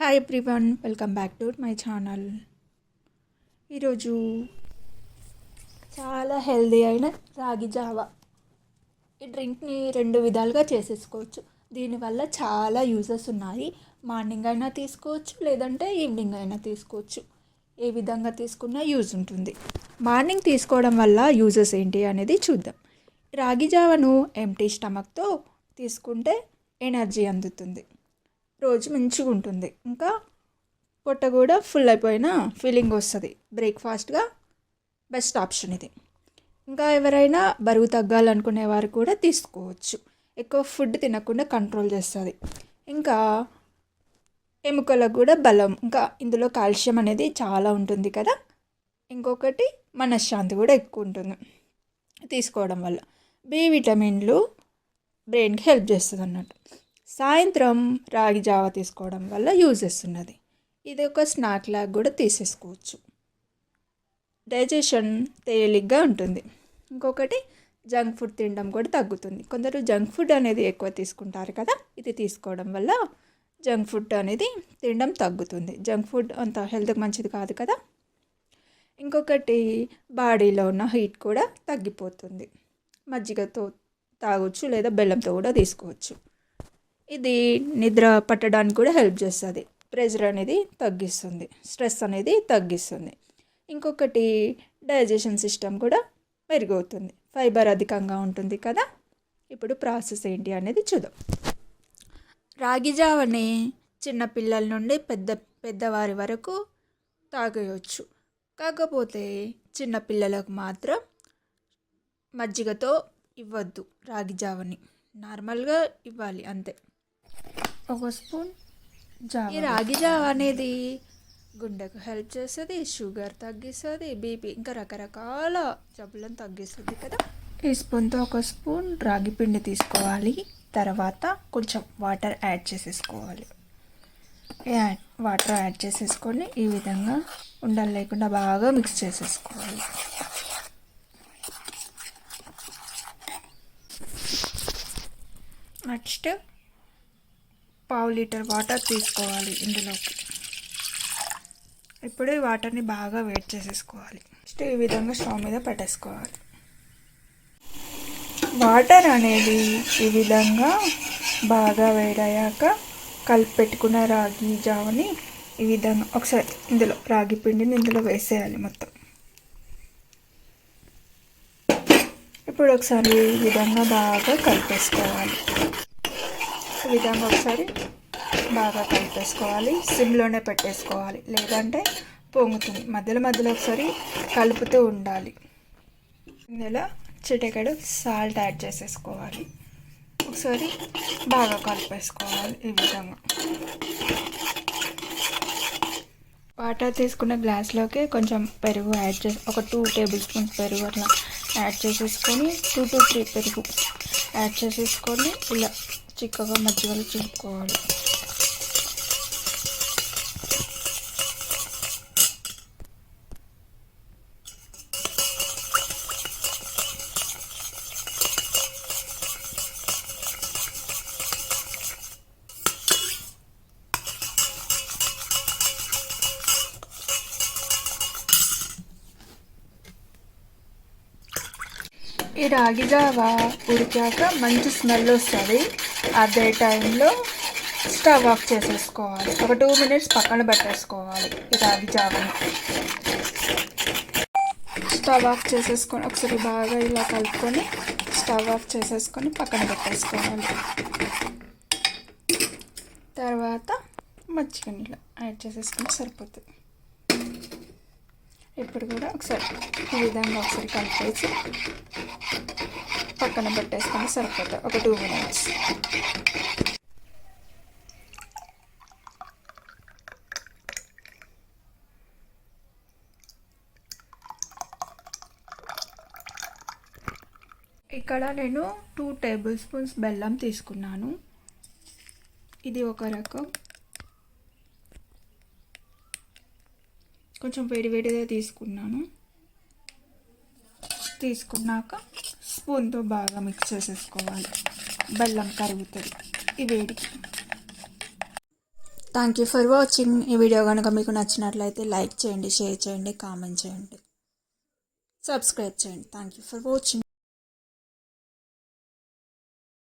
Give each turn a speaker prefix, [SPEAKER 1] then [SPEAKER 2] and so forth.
[SPEAKER 1] Hi everyone welcome back to my channel ఈరోజు చాలా healthy అయిన రాగి జావా. ఈ డ్రింక్ని రెండు విధాలుగా చేసేసుకోవచ్చు. దీనివల్ల చాలా యూజెస్ ఉన్నాయి. మార్నింగ్ అయినా తీసుకోవచ్చు లేదంటే ఈవినింగ్ అయినా తీసుకోవచ్చు. ఏ విధంగా తీసుకున్నా యూజ్ ఉంటుంది. మార్నింగ్ తీసుకోవడం వల్ల యూజెస్ ఏంటి అనేది చూద్దాం. రాగి జావను ఎంటీ స్టమక్తో తీసుకుంటే ఎనర్జీ అందుతుంది. రోజు మంచిగా ఉంటుంది ఇంకా పొట్ట కూడా ఫుల్ అయిపోయిన ఫీలింగ్ వస్తుంది. బ్రేక్ఫాస్ట్గా బెస్ట్ ఆప్షన్ ఇది. ఇంకా ఎవరైనా బరువు తగ్గాలనుకునే వారు కూడా తీసుకోవచ్చు. ఎక్కువ ఫుడ్ తినకుండా కంట్రోల్ చేస్తుంది. ఇంకా ఎముకలకు కూడా బలం. ఇంకా ఇందులో కాల్షియం అనేది చాలా ఉంటుంది కదా. ఇంకొకటి మనశ్శాంతి కూడా ఎక్కువ ఉంటుంది తీసుకోవడం వల్ల. బి విటమిన్లు బ్రెయిన్కి హెల్ప్ చేస్తుంది అన్నట్టు సాయంత్రం రాగి జావ తీసుకోవడం వల్ల యూజెస్ ఉన్నది ఇది ఒక స్నాక్ లాగా కూడా తీసేసుకోవచ్చు. డైజెషన్ తేలిగ్గా ఉంటుంది. ఇంకొకటి జంక్ ఫుడ్ తినడం కూడా తగ్గుతుంది. కొందరు జంక్ ఫుడ్ అనేది ఎక్కువ తీసుకుంటారు కదా ఇది తీసుకోవడం వల్ల జంక్ ఫుడ్ అనేది తినడం తగ్గుతుంది. జంక్ ఫుడ్ అంత హెల్త్కి మంచిది కాదు కదా. ఇంకొకటి బాడీలో ఉన్న హీట్ కూడా తగ్గిపోతుంది. మజ్జిగతో తాగొచ్చు లేదా బెల్లంతో కూడా తీసుకోవచ్చు. ఇది నిద్ర పట్టడానికి కూడా హెల్ప్ చేస్తుంది. ప్రెషర్ అనేది తగ్గిస్తుంది. స్ట్రెస్ అనేది తగ్గిస్తుంది. ఇంకొకటి డైజెషన్ సిస్టమ్ కూడా మెరుగవుతుంది. ఫైబర్ అధికంగా ఉంటుంది కదా? ఇప్పుడు ప్రాసెస్ ఏంటి అనేది చూద్దాం. రాగి జావని చిన్నపిల్లల నుండి పెద్ద పెద్దవారి వరకు తాగేయచ్చు. కాకపోతే చిన్నపిల్లలకు మాత్రం మజ్జిగతో ఇవ్వద్దు రాగి జావని. నార్మల్గా ఇవ్వాలి అంతే. ఒక స్పూన్ జావ ఈ రాగి జావ అనేది గుండెకు హెల్ప్ చేస్తుంది షుగర్ తగ్గిస్తుంది బీపీ ఇంకా రకరకాల జబ్బులను తగ్గిస్తుంది కదా. ఈ స్పూన్తో ఒక స్పూన్ రాగి పిండి తీసుకోవాలి. తర్వాత కొంచెం వాటర్ యాడ్ చేసేసుకోవాలి. యాడ్ వాటర్ యాడ్ చేసేసుకొని ఈ విధంగా ఉండలు లేకుండా బాగా మిక్స్ చేసేసుకోవాలి. నెక్స్ట్ పావు లీటర్ వాటర్ తీసుకోవాలి ఇందులోకి. ఇప్పుడు ఈ వాటర్ని బాగా వేడి చేసేసుకోవాలి. నెక్స్ట్ ఈ విధంగా స్టవ్ మీద పెట్టేసుకోవాలి. వాటర్ అనేది ఈ విధంగా బాగా వేడయ్యాక కలిపి పెట్టుకున్న రాగి జావని ఈ విధంగా ఒకసారి ఇందులో రాగి పిండిని ఇందులో వేసేయాలి మొత్తం. ఇప్పుడు ఒకసారి ఈ విధంగా బాగా కలిపేసుకోవాలి. విధంగా ఒకసారి బాగా కలిపేసుకోవాలి. సిమ్లోనే పెట్టేసుకోవాలి. లేదంటే పొంగుతుంది. మధ్యలో మధ్యలో ఒకసారి కలుపుతూ ఉండాలి. ఇందులో చిటికెడు సాల్ట్ యాడ్ చేసేసుకోవాలి. ఒకసారి బాగా కలిపేసుకోవాలి ఈ విధంగా. వాటర్ తీసుకున్న గ్లాస్లోకి కొంచెం పెరుగు యాడ్ చేసి ఒక టూ టేబుల్ స్పూన్స్ పెరుగు అట్లా యాడ్ చేసేసుకొని టూ టు త్రీ పెరుగు యాడ్ చేసేసుకొని ఇలా చిక్కగా మజ్జిగలు చింపుకోవాలి ఈ రాగి జావ ఉడికాక మంచి స్మెల్ వస్తుంది. అదే టైంలో స్టవ్ ఆఫ్ చేసేసుకోవాలి. ఒక టూ మినిట్స్ పక్కన పెట్టేసుకోవాలి. ఈ రాగి జావని స్టవ్ ఆఫ్ చేసేసుకొని ఒకసారి బాగా ఇలా కలుపుకొని స్టవ్ ఆఫ్ చేసేసుకొని పక్కన పెట్టేసుకోవాలి. తర్వాత మజ్జిగ నీళ్ళు యాడ్ చేసేసుకుంటే సరిపోతుంది. ఇప్పుడు కూడా ఒకసారి ఈ విధంగా ఒకసారి కలిపేసి పక్కన పెట్టేసుకొని సరిపోతుంది ఒక టూ మినిట్స్ ఇక్కడ నేను టూ టేబుల్ స్పూన్స్ బెల్లం తీసుకున్నాను. ఇది ఒక రకం. కొంచెం వేడివేడిగా తీసుకున్నాను. తీసుకున్నాక స్పూన్తో బాగా మిక్స్ చేసేసుకోవాలి. బెల్లం కరుగుతుంది ఈ వేడికి. థ్యాంక్ యూ ఫర్ వాచింగ్ ఈ వీడియో కనుక మీకు నచ్చినట్లయితే లైక్ చేయండి షేర్ చేయండి కామెంట్ చేయండి. సబ్స్క్రైబ్ చేయండి. Thank you for watching